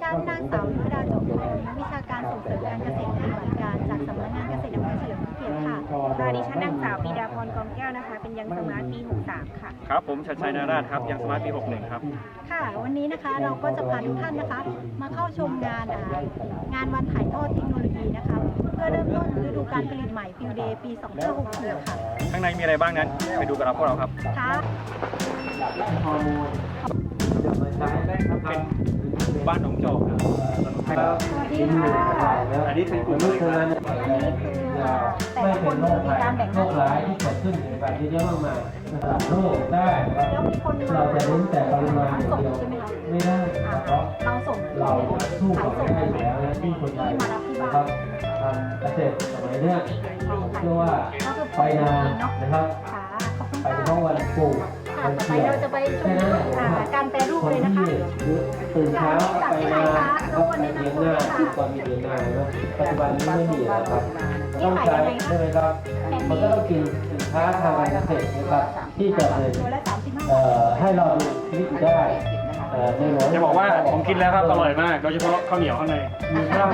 ฉันนางสาวยุวดาจบพงนักวิชาการส่งเสริมการเกษตรปฏิบัติการจากสำนักงานเกษตรอำเภอเฉลิมพระเกียรติค่ะค่ะดิฉันนางสาวปีดาพรกองแก้วนะคะ เป็นยังสมาร์ทปี 63 ค่ะ ครับ ผมชัดชัยนาราชครับ ยังสมาร์ทปี 61 ครับ ค่ะ วันนี้นะคะเราก็จะพาทุกท่านนะคะ มาเข้าชมงานงานวันถ่ายทอดเทคโนโลยีนะคะ เพื่อเริ่มต้นฤดูการผลิตใหม่ฟิวเดย์ปี 2564 ค่ะ ข้างในมีอะไรบ้างนั้น ไปดูกับเราพวกเราครับ ค่ะฮอร์โมนจะมาใช้ได้ครับเป็น หมู่บ้านหนองจอกครับสวัสดีค่ะอันนี้เป็นกลุ่มไม่เชิญอันนี้คืออ่าแต่ไม่ละคเป็นนโรจะคมีภัยการแบ่งหโรน้าคที่ร้ายที่เกิดขึ้นในแบบเยอะๆมากมายนะครับโรคได้ครับแล้วมีคนมาเราจะเน้นแต่ปริมาณอย่างส่งเดียวใช่ไหมคะไม่ได้อ่าเพราะเราส่งเราสู้ขากัยบส่งไม่ได้อยู่แล้วนะที่คนไทยที่มารับที่นะบ้าครับนทำเกษตรสมัยเนี้ยของขายเชื่อว่าก็คือไปนานนะครับค่ะขอบคุณไปค่ะเฉพาะวันปลูก ค่ะวันต่อไปเกี่ยวเราจะไปชแค่มนั้นแหละอ่านะครับการแปรรูปคนเลยนะที่คะตื่นเช้าไปนาแล้วก็ไปเลี้ยงหน้าก่อนมีเลี้ยงหน้านะปัจจุบันนี้ไม่มีแล้วครับต้องใช้ใช่ไหมครับมันก็ต้องกินสินค้าทางการเกษตรนะครับที่จะเป็นตัวละสามสิบห้าเอ่อให้เรามีชีวิตอยู่ได้เอ่อในหลวงจะบอกว่าผมกินแล้วครับอร่อยมากโดยเฉพาะข้าวเหนียวข้างในมีข้าว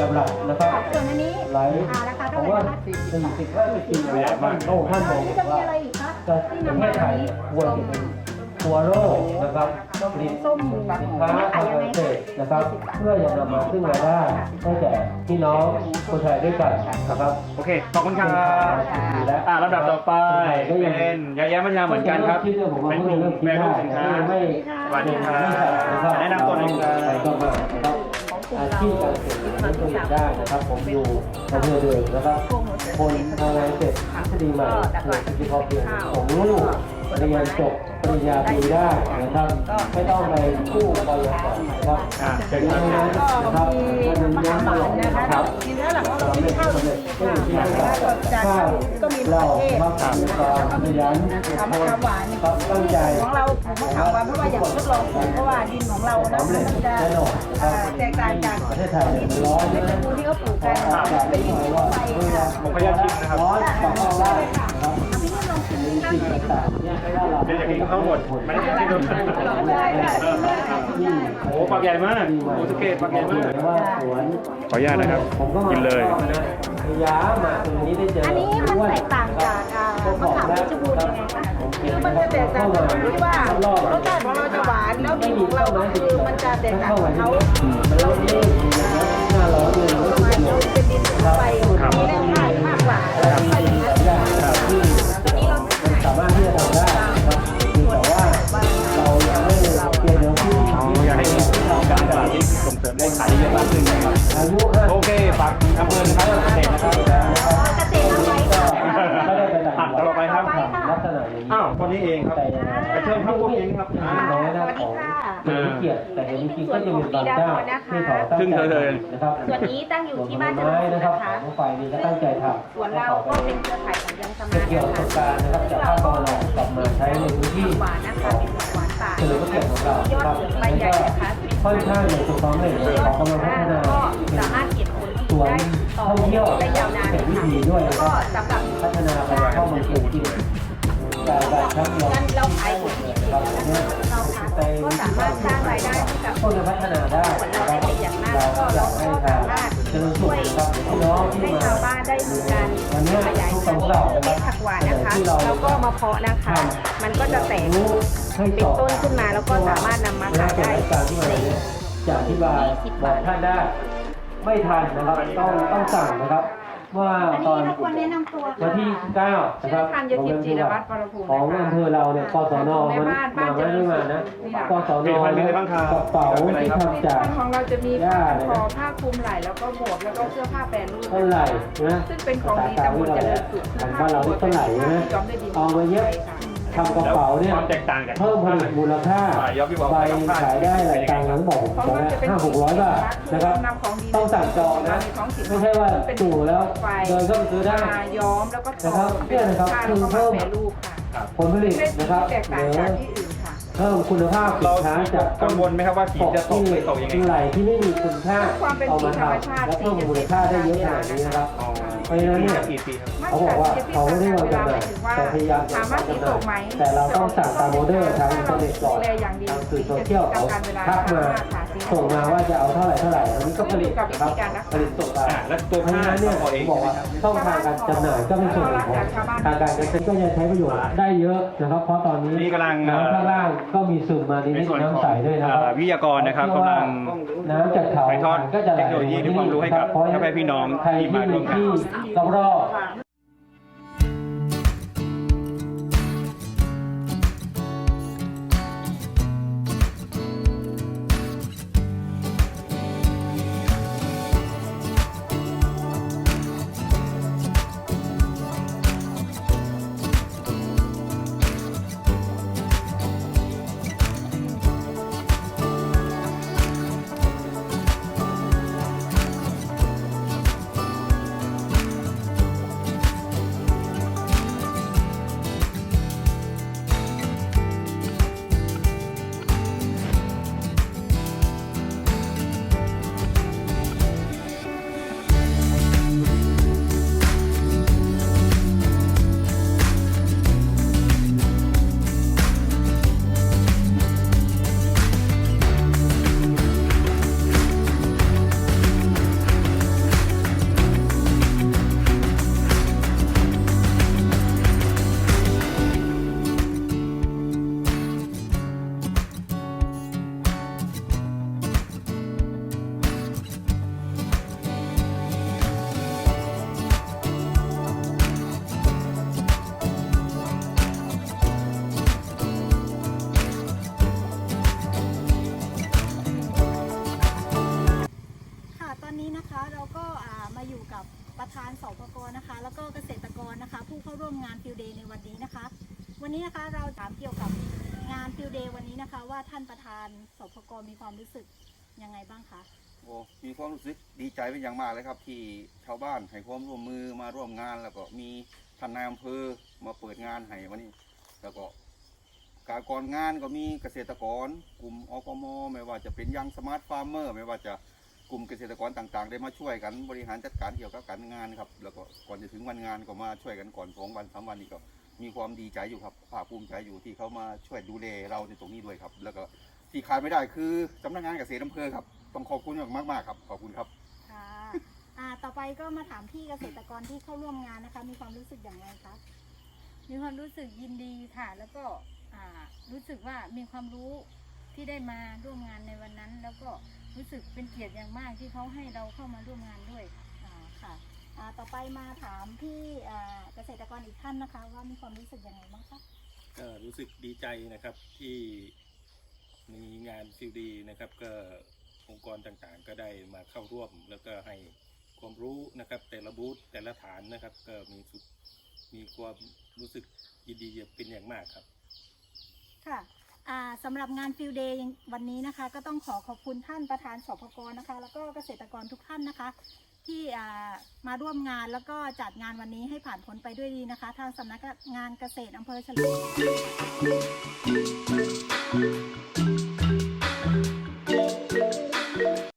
กำลังนะครับส่วนอันนี้หลายอ่าราคาผเท่ามไหร่ว่านะคะสี่สิบห้าสิบกินอะไรบ้างโอ้ท่านอ่าบอกนี่จะมีว่าอะไรอีกคะ จะที่ประนำเทมาศไทอันยนี้ควรจะเป็นตัวโรคนะครับผลิตส้มหมูสินค้าขายทางยังไงการเกษตรนะครับ เพื่อจะนำมาซึ่งรายได้ให้แก่พี่น้องคนไทยด้วยกันนะครับโอเค ขอบคุณครับและอ่าลำดับต่อไปเป็นยาแย้มยาเหมือนกันครับ เป็นกลุ่มแม่ลูกสินค้าไม่สวัสดีครับ ที่การเกษตรนั้นผลิตได้นะครับ ผมอยู่อำเภอเดิมนะครับคนทางานเสร็จทฤษฎีใหม่เกิดสิทธิพอเพียงของลูก เรียนจบปริญญาตรีได้นะครับ ไม่ต้องไปกู้ปยสนะครับอ่าเชิญดัคงรับนั้นนะครับมันเน้นตลอดนะครับกินแล้วหลังว่าสำเร็จสำเร็จก็อยู่ที่ข้าวเราครับความขยันอดทนครับตั้งใจของเราผมก็ถามว่าเพราะว่าอยากทดลองปลูกเพราะว่าดินของเรานะสำเร็จมันจะแน่นอนคเอ่รับอแตกต่างจากประเทศไทยเนี่ยมันร้อนเพนะชรบูรณ์ที่เขาปลูกกันจากเป็นดินที่ทั่วว่าไปค่ะผมขออนุญาตชิมนะครับร้อนปรับเอาได้ครับ สิ่งต่างๆเป็นอย่างนี้ทั้งหมดไม่ได้ที่นู่นโอ้ปากใหญ่มากโอ้สเกตปากใหญ่มากขออนุญาตนะครับกินเลยยามาตรงนี้ได้เจออันนี้มันแตกต่างจากมะขามเพชรบูรณ์ยังไงคะคือมันจะแตกต่างตรงที่ว่ารสชาติของเราจะหวานแล้วดินของเราคือมันจะแตกต่างจากเขาเราเนหน้า นี้อ้าวคนนี้เองครับแต่ยังไงไปเชิญเข้าพวกนี้ครับน้อยนะของเป็นเกียรติแต่จริงๆก็จะมีบางเจ้าที่เขาตั้งใจนะครับส่วนนี้ตั้งอยู่ที่บ้านสเจวนริญไม้สุขนะครับนะคะของไฟนี่ก็ตั้งใจทำส่วนเราก็เป็นเครือข่ายของยังสมาจะร์ทเกี่ยวนะกับคะการนะครับจากภาคตะวันออกกลับมาใช้ในพื้นที่หวานนะคะเป็นหวานป่าเฉลิมพระเกียรติของเรายอดครับเหลืองใบใหญ่นะคะค่อนข้างในสุขภาพเลยมียขออดกำลังพัฒนาก็สามารถเก็บผลผลิสตวนได้ต่อท่องเที่ยวได้ยาวนานเป็นวิถีด้วยนะคก็รับสำหรับพัฒนาไปเข้ามาปลูก ให้กับก็จะพัฒนาได้นะครับเราอยากให้ทางเจริญสุขครับพี่น้องที่ให้มาชาวบ้านได้มีการวันนี้ขยายทุกพันของธุ์เราเม็ดผักหวานนะคะแล้วก็มาเพาะนะคะ มันก็จะแตกเป็นต้นขึ้นมาแล้วก็สามารถนำมาขายได้การที่มาในเนี่ยจะอธิบายบอกท่านได้ ไม่ทันนะครับต้องต้องสั่งนะครับ ว่าอันตนี้อนเราควรแนะนำตัววันที่9นะครับชื่อธัญทิพย์จิรวัตรวรภูมิของอำเภอเราเนี่ยกศนมันบ้านมาบ้านเจไม่ริญได้มานะกศนผลิตภัณฑ์มีอะไรบ้างครับกระเป๋าที่ทำจากของเราจะมีผ้าคอผ้าคลุมไหล่แล้วก็หมวกแล้วก็เสื้อผ้าแปรรูปเท่าไหร่นะซึ่งเป็นของดีตำบลเจริญสุขของบ้านเราเท่าไหร่นะย้อมด้วยดินเอามาเย็บ ทำกระเป๋าเนี่ยความแตกต่างจากเพิ่มผลิตมูลค่าอ่าย้อนพี่บอกใบว่าผ้าขายได้หลายตังค์หลังบอกผมของตอนเรานี้จะเป็นห้าหกร้อยบาทนะครับนำของดีต้องสั่งจองนะท้องถิ่นไม่ใช่ว่าจู่แล้วไฟเดินเข้าไปซื้อได้มาย้อมแล้วก็ทอนะครับเนี่ยนะครับผ้าคืแล้วอก็เพิ่มามแปรรูปค่ะผลผลิตไม่นะครับแตกหต่างรือจากที่อื่นค่ะเพิ่มคุณภาพสิเรานค้าจากกังวลไหมครับว่าสีจะตกไม่ตกยังไงไหลที่ไม่มีคุณค่าความเป็นเอาสีมาธรรมทำชาติและเพิ่มมูลค่าได้เยอะขนาดนี้นะครับอ๋อ เพราะฉะนั้นเนี่ยกี่ปีครับเขาบอกว่าเขาไม่ได้วางจำหน่ายแต่พยายามจะถามวาว่างสีจำหตน่ายกไหมแต่เราต้องสั่งตามออเดอร์ทางอินเทอร์เน็ตก่อนดูแลอย่างดีทางสื่อโซเชียลเอาทักมา ส่งมาว่าจะเอาเท่าไหร่เท่าไหร่อันนี้ก็ผลิตนะครับผลิตส่งมาอ่าแล้วตัวเพราะผ้าฉะนั้นเนี่ยเอาเองบอกว่าช่องทางการจำหน่ายก็เป็นส่วนหนึ่งของทางการเกษตรก็จะใช้ประโยชน์ได้เยอะนะครับ เพราะตอนนี้นี่กำลังน้ำข้างล่างก็มีซึมมานิในดส่วนๆของน้ำใสด้วยนะครัเอ่อวิทยากรนะครับกำลัง น้ำจากเขาถ่ายทอดก็จะไหลเทคโนโลยีและความรู้ให้กับเพราะฉะพ่อแม่พี่น้องใครที่มาร่วมกันที่รอบๆ วันนี้นะคะเราถามเกี่ยวกับงานฟิลเดย์วันนี้นะคะ ว่าท่านประธานสปกมีความรู้สึกยังไงบ้างคะโอ้มีความรู้สึกดีใจเป็นอย่างมากเลยครับ ที่ชาวบ้านให้ความร่วมมือมาร่วมงาน แล้วก็มีท่านนายอำเภอมาเปิดงานให้วันนี้ แล้วก็การก่อนงานก็มีเกษตรกร กลุ่มอกมไม่ว่าจะเป็นยังสมาร์ทฟาร์มเมอร์ไม่ว่าจะกลุ่มเกษตรกรต่างๆ ได้มาช่วยกันบริหารจัดการเกี่ยวกับการงานครับ แล้วก็ก่อนจะถึงวันงานก็มาช่วยกันก่อนสองวันสามวันนี้ก็ มีความดีใจอยู่ครับภาคภูมิใจอยู่ที่เขามาช่วยดูแลเราในตรงนี้ด้วยครับ แล้วก็ที่ขาดไม่ได้คือสำนักงานเกษตรอำเภอครับต้องขอบคุณมากๆครับขอบคุณครับค่ะอ่าต่อไปก็มาถามพี่เกษตรกรที่เข้าร่วมงานนะคะ มีความรู้สึกอย่างไรคะมีความรู้สึกยินดีค่ะ แล้วก็อ่ารู้สึกว่ามีความรู้ที่ได้มาร่วมงานในวันนั้น แล้วก็รู้สึกเป็นเกียรติอย่างมากที่เขาให้เราเข้ามาร่วมงานด้วยอ่าค่ะอ่า ต่อไปมาถามพี่อ่าเกษตรกรอีกท่านนะคะ ว่ามีความรู้สึกยังไงบ้างคะก็รู้สึกดีใจนะครับที่มีงานฟิลดีนะครับก็องค์กรต่างๆ ก็ได้มาเข้าร่วม แล้วก็ให้ความรู้นะครับ แต่ละบูธแต่ละฐานนะครับ ก็มีสุดมีความรู้สึกยินดีเป็นอย่างมากครับ ค่ะอ่าสำหรับงานฟิลเดย์วันนี้นะคะ ก็ต้องขอขอบคุณท่านประธานสพกนะคะ แล้วก็เกษตรกรทุกท่านนะคะ ที่มาร่วมงานแล้วก็จัดงานวันนี้ให้ผ่านพ้นไปด้วยดีนะคะ ทางสำนักงานเกษตรอำเภอเฉลิม